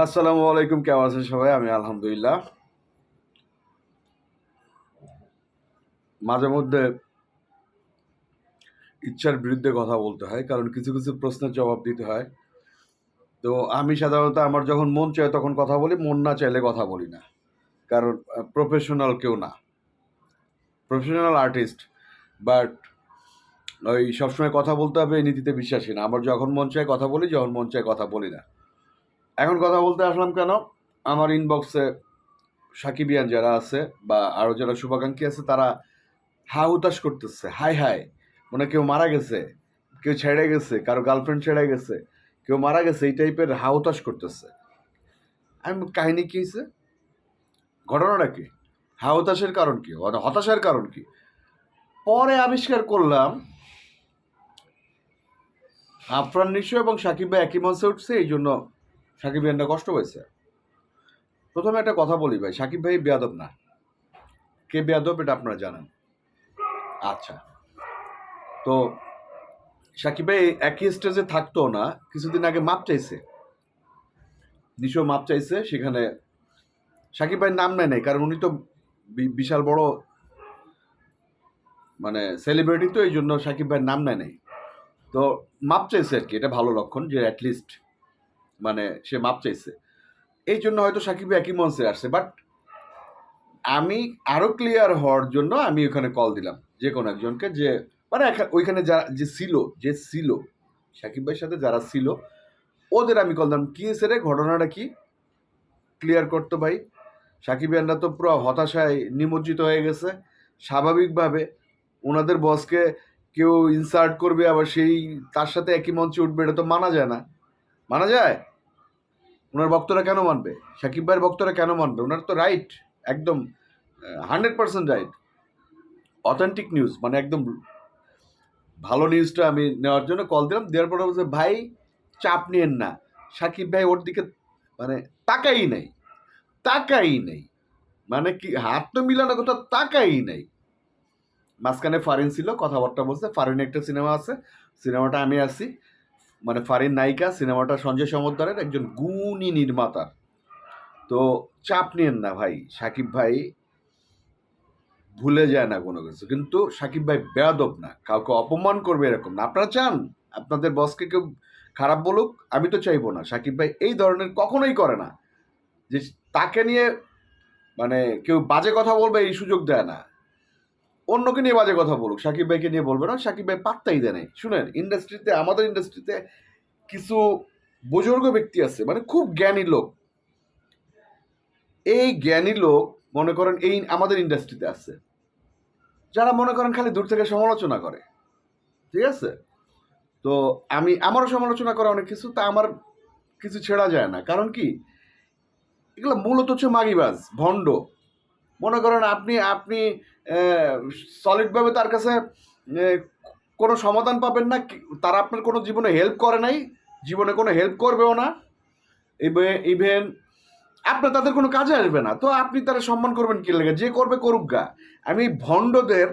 আসসালামু আলাইকুম, কেমন আছেন সবাই? আমি আলহামদুলিল্লাহ। মাঝে মধ্যে ইচ্ছার বিরুদ্ধে কথা বলতে হয়, কারণ কিছু কিছু প্রশ্নের জবাব দিতে হয়। তো আমি সাধারণত আমার যখন মন চায় তখন কথা বলি, মন না চাইলে কথা বলি না। কারণ প্রফেশনাল কেউ না। প্রফেশনাল আর্টিস্ট বাট ওই সবসময় কথা বলতে হবে, এই নীতিতে বিশ্বাসী না। আমার যখন মন চায় কথা বলি, যখন মন চায় কথা বলি না। এখন কথা বলতে আসলাম কেন? আমার ইনবক্সে সাকিবিয়ান যারা আছে বা আরও যারা শুভাকাঙ্ক্ষী আছে, তারা হা হুতাশ করতেছে। হাই হাই। মানে কেউ মারা গেছে, কেউ ছেড়ে গেছে, কারও গার্লফ্রেন্ড ছেড়ে গেছে, কেউ মারা গেছে, এই টাইপের হা হুতাশ করতেছে। আমি কাহিনী কি হয়েছে ঘটনাটা কি? হা হতাশের কারণ কি? হতাশার কারণ কি? পরে আবিষ্কার করলাম, আফরান নিশো এবং সাকিব ভাই একই মঞ্চে উঠছে এই জন্য সাকিব ভাইয়ের কষ্ট হয়েছে প্রথমে একটা কথা বলি ভাই, সাকিব ভাই বেয়াদব না। কে বেয়াদব এটা আপনারা জানেন। আচ্ছা। তো সাকিব ভাই একই স্টেজে থাকতো না, কিছুদিন আগে মাপ চাইছে। নিশো মাপ চাইছে, সেখানে সাকিব ভাইয়ের নাম নেয় নাই, কারণ উনি তো বিশাল বড় মানে সেলিব্রিটি তো এই জন্য সাকিব ভাইয়ের নাম নেয় নাই। তো মাপ চাইছে আর কি, এটা ভালো লক্ষণ যে অ্যাটলিস্ট মানে সে মাপ চাইছে। এই জন্য হয়তো সাকিব একই মঞ্চে আসছে। বাট আমি আরও ক্লিয়ার হওয়ার জন্য আমি ওখানে কল দিলাম যে কোনো একজনকে যে মানে ওইখানে যারা যে ছিল যে ছিল, সাকিব ভাইয়ের সাথে যারা ছিল, ওদের আমি কল দিলাম। কি সেরে ঘটনাটা কি? ক্লিয়ার করতো ভাই। সাকিব ভাইয়ানরা তো পুরো হতাশায় নিমজ্জিত হয়ে গেছে। স্বাভাবিকভাবে ওনাদের বসকে কেউ ইনসার্ট করবে, আবার সেই, তার সাথে একই মঞ্চে উঠবে, এটা তো মানা যায় না। মানা যায়? ওনার বক্তরা কেন মানবে? সাকিব ভাইয়ের বক্তরা কেন মানবে? ওনার তো রাইট একদম hundred percent right authentic news মানে একদম ভালো নিউজটা আমি নেওয়ার জন্য কল দিলাম। দেওয়ার পরে বলছে, ভাই, চাপ নিয়েন না। সাকিব ভাই ওর দিকে মানে তাকাই নাই। তাকাই নেই। মানে কি, হাত তো মিলানোর কথা তাকাই নেই। মাঝখানে ফারিন ছিল, কথাবার্তা বলছে। ফারিন একটা সিনেমা আছে। সিনেমাটা আমি আছি। মানে ফারিন নায়িকা, সিনেমাটা সঞ্জয় সমদ্দারের একজন গুণী নির্মাতার। তো চাপ নেন না ভাই, সাকিব ভাই ভুলে যায় না কোনো কিছু। কিন্তু সাকিব ভাই বেয়াদব না, কাউকে অপমান করবে এরকম না। আপনারা চান, আপনাদের বসকে কেউ খারাপ বলুক, আমি তো চাইব না। সাকিব ভাই এই ধরনের কখনোই করে না। যে তাকে নিয়ে মানে কেউ বাজে কথা বলবে এই সুযোগ দেয় না। অন্যকে নিয়ে বাজে কথা বলুক, সাকিব ভাইকে নিয়ে বলবে না, সাকিব ভাই পাত্তাই দেয় নাই। শুনেন, ইন্ডাস্ট্রিতে, আমাদের ইন্ডাস্ট্রিতে কিছু বুজুর্গ ব্যক্তি আছে মানে খুব জ্ঞানী লোক। এই জ্ঞানী লোক, মনে করেন এই আমাদের ইন্ডাস্ট্রিতে আছে। যারা মনে করেন খালি দূর থেকে সমালোচনা করে। ঠিক আছে? তো আমি, আমারও সমালোচনা করা অনেক কিছু, তা আমার কিছু ছেড়া যায় না। কারণ কি? এগুলো মূলত হচ্ছে মাগিবাজ, ভণ্ড। মনে করেন আপনি আপনি সলিডভাবে তার কাছে কোনো সমাধান পাবেন না তারা আপনার কোনো জীবনে হেল্প করে নাই, জীবনে কোনো হেল্প করবেও না ইভেন আপনার তাদের কোনো কাজে আসবে না। তো আপনি তারা সম্মান করবেন কি লাগে? যে করবে করুক গা। আমি ভণ্ডদের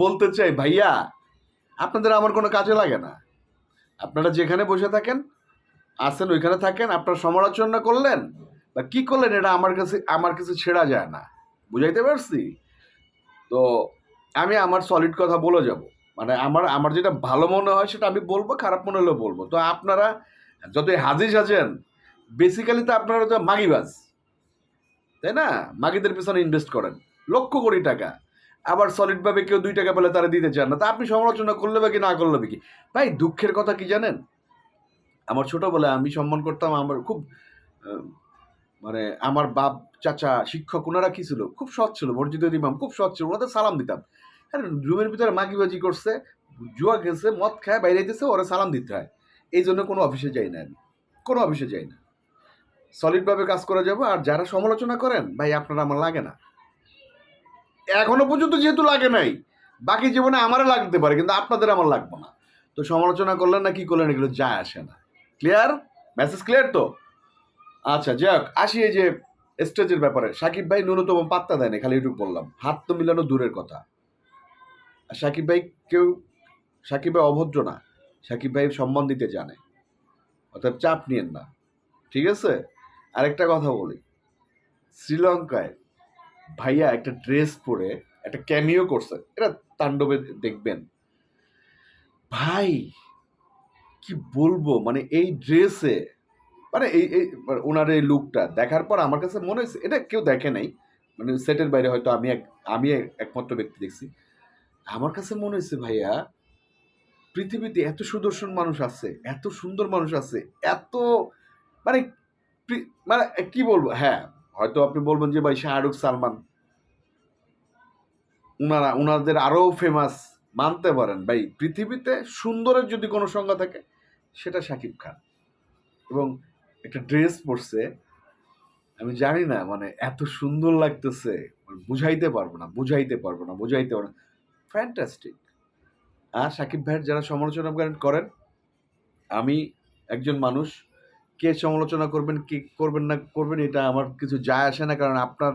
বলতে চাই, ভাইয়া, আপনাদের আমার কোনো কাজে লাগে না। আপনারা যেখানে বসে থাকেন আসেন ওইখানে থাকেন, আপনার সমালোচনা করলেন, বা কী করলেন, এটা আমার কাছে আমার কাছে ছেড়া যায় না। বুঝাইতে পারছি? তো আমি আমার সলিড কথা বলে যাব। মানে আমার আমার যেটা ভালো মনে হয় সেটা আমি বলব, খারাপ মনে হলেও বলব। তো আপনারা যতই হাজি সাজেন বেসিক্যালি তো আপনারা তো মাগিবাজ। তাই না? মাগিদের পিছনে ইনভেস্ট করেন। লক্ষ কোটি টাকা। আবার সলিডভাবে কেউ দুই টাকা পেলে তারা দিতে চান না। তা আপনি সমালোচনা করলে বা কি, না করলে কি? ভাই, দুঃখের কথা কি জানেন? আমার ছোটবেলায় আমি সম্মান করতাম, আমার খুব মানে আমার বাপ চাচা, শিক্ষক ওনারা কি ছিল? খুব সৎ ছিল মসজিদের ইমাম, খুব সৎ ছিল ওনাদের সালাম দিতাম। আর রুমের ভিতরে মাগিবাজি করছে, জুয়া খেয়েছে মদ খায়, বাইরে দিতেছে ওরা সালাম দিতে হয়। এই জন্য কোনো অফিসে যাই না আমি। কোনো অফিসে যাই না। সলিডভাবে কাজ করা যাব, আর যারা সমালোচনা করেন, ভাই, আপনারা আমার লাগে না। এখনও পর্যন্ত যেহেতু লাগে নাই, বাকি জীবনে আমারও লাগতে পারে, কিন্তু আপনাদের আমার লাগবে না। তো সমালোচনা করলেন না, কি করলেন, এগুলো যায় আসে না। ক্লিয়ার মেসেজ ক্লিয়ার তো? আচ্ছা যাক আসি এই যে স্টেজের ব্যাপারে। সাকিব ভাই ন্যূনতম পাত্তা দেয় না খালি এটুকু বললাম। হাত তো মিলানো দূরের কথা। সাকিব ভাই কেউ, সাকিব ভাই অভদ্র না। সাকিব ভাই সম্মান দিতে জানে। অর্থাৎ চাপ নিয়েন না। ঠিক আছে? আরেকটা কথা বলি। শ্রীলঙ্কায় ভাইয়া একটা ড্রেস পরে একটা ক্যামিও করছে। এটা তাণ্ডবে দেখবেন। ভাই, কি বলব? মানে এই ড্রেসে মানে এই এই মানে ওনার এই লুকটা দেখার পর আমার কাছে মনে হয়েছে, এটা কেউ দেখে নাই। মানে সেটের বাইরে হয়তো আমি এক, আমি একমাত্র ব্যক্তি দেখছি। আমার কাছে মনে হয়েছে, ভাইয়া, পৃথিবীতে এত সুদর্শন মানুষ আছে, এত সুন্দর মানুষ আছে, এত মানে মানে কি বলব? হ্যাঁ হয়তো আপনি বলবেন যে, ভাই, শাহরুখ সালমান। উনারা, উনাদের আরও ফেমাস মানতে পারেন। ভাই, পৃথিবীতে সুন্দরের যদি কোনো সংজ্ঞা থাকে, সেটা শাকিব খান। এবং একটা ড্রেস পরছে। আমি জানি না মানে এত সুন্দর লাগতেছে। মানে বুঝাইতে পারব না, বুঝাইতে পারব না, বুঝাইতে পারব না। ফ্যান্টাস্টিক আর সাকিব ভাইয়ের যারা সমালোচনা করেন করেন, আমি একজন মানুষ। কে সমালোচনা করবেন, কি করবেন না করবেন, এটা আমার কিছু যায় আসে না। কারণ আপনার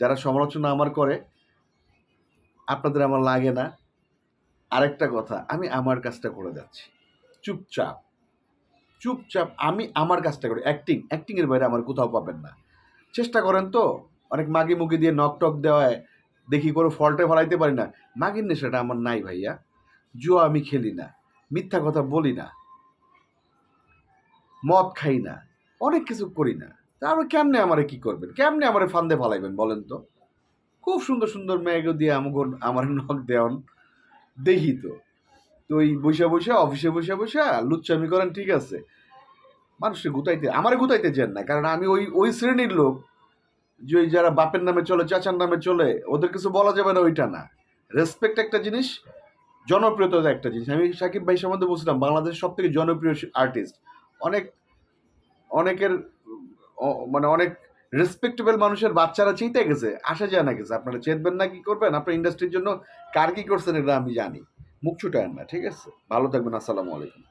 যারা সমালোচনা আমার করে, আপনাদের আমার লাগে না। আরেকটা কথা, আমি আমার কাজটা করে যাচ্ছি। চুপচাপ। চুপচাপ আমি আমার কাজটা করি অ্যাক্টিং অ্যাক্টিংয়ের বাইরে আমার কোথাও পাবেন না। চেষ্টা করেন তো, অনেক মাগি মুগি দিয়ে নক টক দেওয়ায় দেখি কোনো ফল্টে ফলাইতে পারি না। মাগির নেশাটা আমার নাই ভাইয়া, জুয়া আমি খেলি না, মিথ্যা কথা বলি না, মদ খাই না, অনেক কিছু করি না। তারপর কেমনে আমারে কি করবেন? কেমনে আমারে ফান্দে ফালাইবেন বলেন তো? খুব সুন্দর সুন্দর মেয়েকে দিয়ে আমাকে আমার নখ দেওয়ান, দেখি তো। তো ওই বসে বসে অফিসে বসে বসে লুচ্চামি করেন, ঠিক আছে। মানুষকে গুতাইতে, আমার গুতাইতে চান না, কারণ আমি ওই ওই শ্রেণির লোক। যে ওই যারা বাপের নামে চলে, চাচার নামে চলে, ওদের কিছু বলা যাবে না, ওইটা না। রেসপেক্ট একটা জিনিস জনপ্রিয়তা একটা জিনিস। আমি সাকিব ভাই সম্বন্ধে বলছিলাম, বাংলাদেশের সব থেকে জনপ্রিয় আর্টিস্ট অনেক, অনেকের মানে অনেক রেসপেক্টেবল মানুষের বাচ্চারা চিন্তা গেছে, আসা যায় না গেছে। আপনারা চেতবেন না কি করবেন? আপনার ইন্ডাস্ট্রির জন্য কার কি করছেন, এটা আমি জানি। মুখ ছুটায়েন না ঠিক আছে? ভালো থাকবেন আসসালামু আলাইকুম।